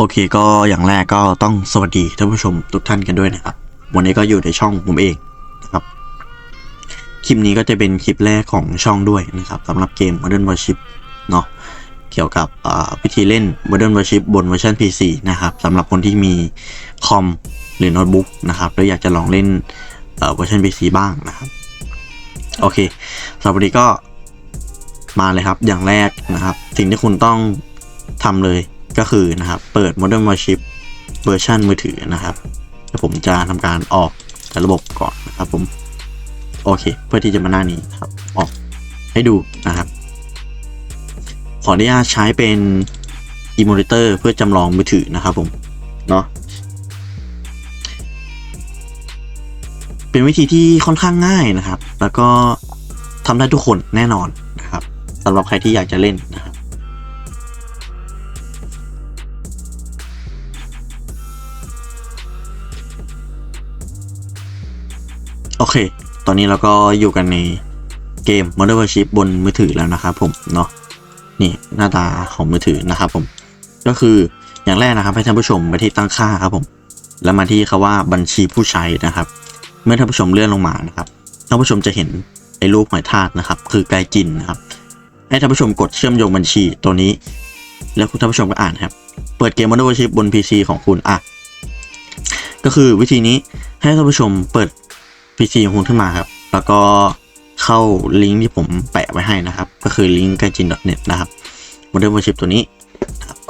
โอเคก็อย่างแรกก็ต้องสวัสดีท่านผู้ชมทุกท่านกันด้วยนะครับ วันนี้ก็อยู่ในช่องผมเองนะครับ คลิปนี้ก็จะเป็นคลิปแรกของช่องด้วยนะครับสำหรับเกม Modern Warship เนาะเกี่ยวกับวิธีเล่น Modern Warship บนเวอร์ชัน PC นะครับสำหรับคนที่มีคอมหรือโน้ตบุ๊กนะครับแล้วอยากจะลองเล่นเอ่อเวอร์ชัน PC บ้างนะครับโอเคสำหรับวันนี้ก็มาเลยครับอย่างแรกนะครับ สิ่งที่คุณต้องทำเลย ก็คือนะครับ เปิด Modern Warship เวอร์ชันมือถือนะครับเดี๋ยวผมจะทำการออกจากระบบก่อนนะครับผม โอเค เพื่อที่จะมาหน้านี้ครับ ออกให้ดูนะครับ ขออนุญาตใช้เป็น emulator เพื่อจำลองมือถือนะครับผม เนาะเป็นวิธีที่ค่อนข้างง่ายนะครับ แล้วก็ทำได้ทุกคนแน่นอนนะครับสำหรับใครที่อยากจะเล่นนะครับ โอเค ตอนนี้เราก็อยู่กันในเกม Modern Warship บนมือถือแล้วนะครับผมเนาะ นี่หน้าตาของมือถือนะครับผม ก็คืออย่างแรกนะครับให้ท่านผู้ชมไปที่ตั้งค่าครับผม แล้วมาที่คาว่าบัญชีผู้ใช้นะครับ เมื่อท่านผู้ชมเลื่อนลงมานะครับ ท่านผู้ชมจะเห็นไอ้รูปหอยทากนะครับ คือไกจินนะครับ ให้ท่านผู้ชมกดเชื่อมโยงบัญชีตัวนี้ แล้วท่านผู้ชมก็อ่านครับ เปิดเกม Modern Warship บน PC ของคุณอะก็คือวิธีนี้ให้ท่านผู้ชมเปิด PC ของคุณขึ้นมาครับ แล้วก็เข้าลิงก์ที่ผมแปะไว้ให้นะครับ ก็คือลิงก์ g a i j i n n e t นะครับ Modern Warship ตัวนี้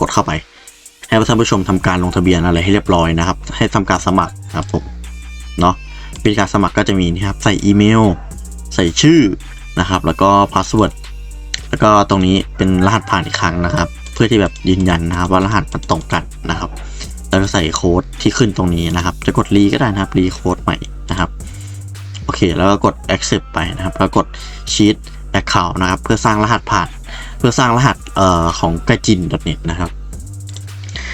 กดเข้าไป ให้ท่านผู้ชมทำการลงทะเบียนอะไรให้เรียบร้อยนะครับ ให้ทำการสมัครนะครับผมเนาะวิธีการสมัครก็จะมีนี่ครับใส่อีเมล ใส่ชื่อนะครับ แล้วก็พาสเวิร์ดแล้วก็ตรงนี้เป็นรหัสผ่านอีกครั้งนะครับ เพื่อที่แบบยืนยันนะครับว่ารหัสมันตรงกันนะครับแล้วก็ใส่โค้ดที่ขึ้นตรงนี้นะครับ จะกดรีก็ได้นะครับรีโค้ดใหม่ เค แล้วก็กด accept ไปนะครับ แล้วกด sheet account นะครับ เพื่อสร้างรหัสผ่าน เพื่อสร้างรหัสเอ่อของไกจิน .net นะครับ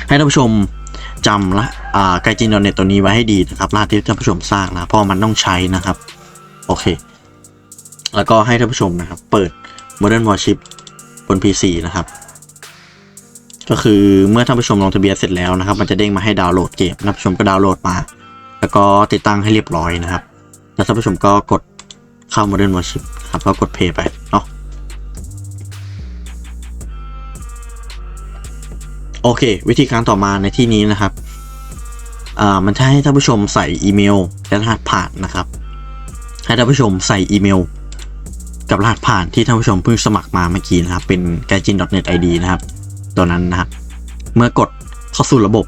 ให้ท่านผู้ชมจำละอ่าไกจิน .net ตัวนี้ไว้ให้ดีนะครับ รหัสที่ท่านผู้ชมสร้างนะ เพราะมันต้องใช้นะครับ โอเค แล้วก็ให้ท่านผู้ชมนะครับ เปิด Modern Warship บน PC นะครับก็คือเมื่อท่านผู้ชมลงทะเบียนเสร็จแล้วนะครับ มันจะเด้งมาให้ดาวน์โหลดเกมท่านผู้ชมก็ดาวน์โหลดมา แล้วก็ติดตั้งให้เรียบร้อยนะครับ แล้วท่านผู้ชมก็กดเข้า Modern Warship ครับก็กด Play ไปเนาะโอเค วิธีการต่อมาในที่นี้นะครับอ่ามันจะให้ท่านผู้ชมใส่อีเมลและรหัสผ่านนะครับ ให้ท่านผู้ชมใส่อีเมล กับรหัสผ่านที่ท่านผู้ชมเพิ่งสมัครมาเมื่อกี้นะครับ เป็น g a i j i n net id นะครับ ตัวนั้นนะครับ เมื่อกดเข้าสู่ระบบ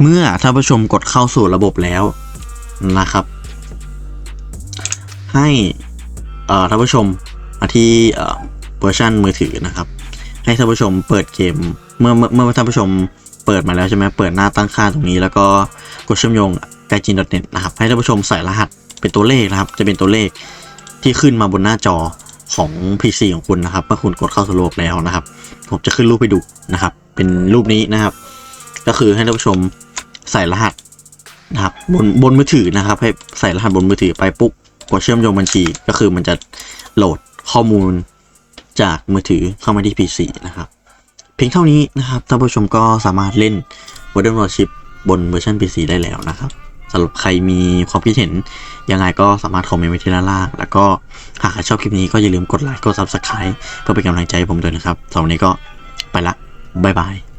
เมื่อท่านผู้ชมกดเข้าสู่ระบบแล้วนะครับ ให้ท่านผู้ชมมาที่เวอร์ชันมือถือนะครับ ให้ท่านผู้ชมเปิดเกมเมื่อเมื่อท่านผู้ชมเปิดมาแล้วใช่ไหมเปิดหน้าตั้งค่าตรงนี้ แล้วก็กดเชื่อมโยง g a i j i n net นะครับให้ท่านผู้ชมใส่รหัสเป็นตัวเลขนะครับ จะเป็นตัวเลขที่ขึ้นมาบนหน้าจอของ PC ของคุณนะครับเมื่อคุณกดเข้าสู่ระบบแล้วนะครับ ผมจะขึ้นรูปให้ดูนะครับ เป็นรูปนี้นะครับ ก็คือให้ท่านผู้ชมใส่รหัสนะครับบนบนมือถือนะครับ ให้ใส่รหัสบนมือถือไปปุ๊บ กดเชื่อมโยงบัญชีก็คือมันจะโหลดข้อมูลจากมือถือเข้ามาที่ PC นะครับ เพียงเท่านี้นะครับท่านผู้ชมก็สามารถเล่น Modern Warship บนเวอร์ชัน PC ได้แล้วนะครับสำหรับใครมีความคิดเห็นยังไงก็สามารถคอมเมนต์ไว้ที่ด้านล่าง แล้วก็หากใครชอบคลิปนี้ก็อย่าลืมกดไลค์กด Subscribe เพื่อเป็นกำลังใจให้ผมด้วยนะครับสำหรับวันนี้ก็ไปละบ๊ายบาย